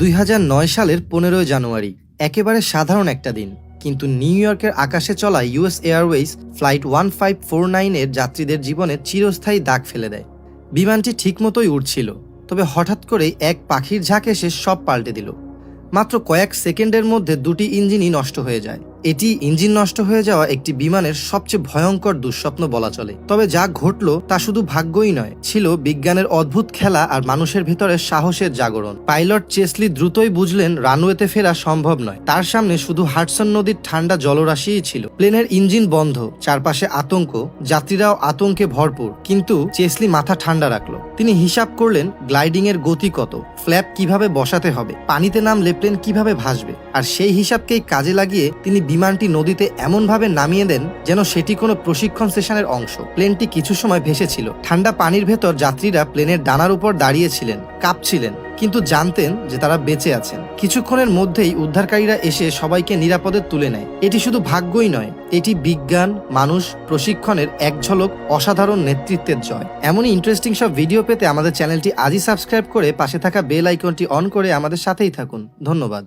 দুই হাজার নয় সালের পনেরোই জানুয়ারি, একেবারে সাধারণ একটা দিন। কিন্তু নিউ ইয়র্কের আকাশে চলা US Airways flight one five four নাইনের যাত্রীদের জীবনে চিরস্থায়ী দাগ ফেলে দেয়। বিমানটি ঠিকমতোই উঠছিল তবে হঠাৎ করে এক পাখির ঝাঁকে সে সব পাল্টে দিল। মাত্র কয়েক সেকেন্ডের মধ্যে দুটি ইঞ্জিনই নষ্ট হয়ে যায়। এটি ইঞ্জিন নষ্ট হয়ে যাওয়া একটি বিমানের সবচেয়ে ভয়ঙ্কর দুঃস্বপ্ন বলা চলে। তবে যা ঘটলো তা শুধু ভাগ্যই নয়, ছিল বিজ্ঞানের অদ্ভুত খেলা আর মানুষের ভেতরে সাহসের জাগরণ। পাইলট চেসলি দ্রুতই বুঝলেন, রানওয়েতে ফেরা সম্ভব নয়। তার সামনে শুধু হাডসন নদীর ঠান্ডা জলরাশিই ছিল। প্লেনের ইঞ্জিন বন্ধ, চারপাশে আতঙ্ক, যাত্রীরাও আতঙ্কে ভরপুর। কিন্তু চেসলি মাথা ঠান্ডা রাখল। তিনি হিসাব করলেন গ্লাইডিং এর গতি কত, ফ্ল্যাপ কীভাবে বসাতে হবে, পানিতে নামলে প্লেন কীভাবে ভাসবে। আর সেই হিসাবকেই কাজে লাগিয়ে তিনি বিমানটি নদীতে এমনভাবে নামিয়ে দেন যেন সেটি কোনো প্রশিক্ষণ সেশনের অংশ। প্লেনটি কিছু সময় ভেসেছিল। ঠান্ডা পানির ভেতর যাত্রীরা প্লেনের ডানার উপর দাঁড়িয়েছিলেন, কাঁপছিলেন, কিন্তু জানতেন যে তারা বেঁচে আছেন। কিছুক্ষণের মধ্যেই উদ্ধারকারীরা এসে সবাইকে নিরাপদে তুলে নেয়। এটি শুধু ভাগ্যই নয়, এটি বিজ্ঞান, মানুষ, প্রশিক্ষণের এক ঝলক, অসাধারণ নেতৃত্বের জয়। এমনই ইন্টারেস্টিং সব ভিডিও পেতে আমাদের চ্যানেলটি আজই সাবস্ক্রাইব করে পাশে থাকা বেল আইকনটি অন করে আমাদের সাথেই থাকুন। ধন্যবাদ।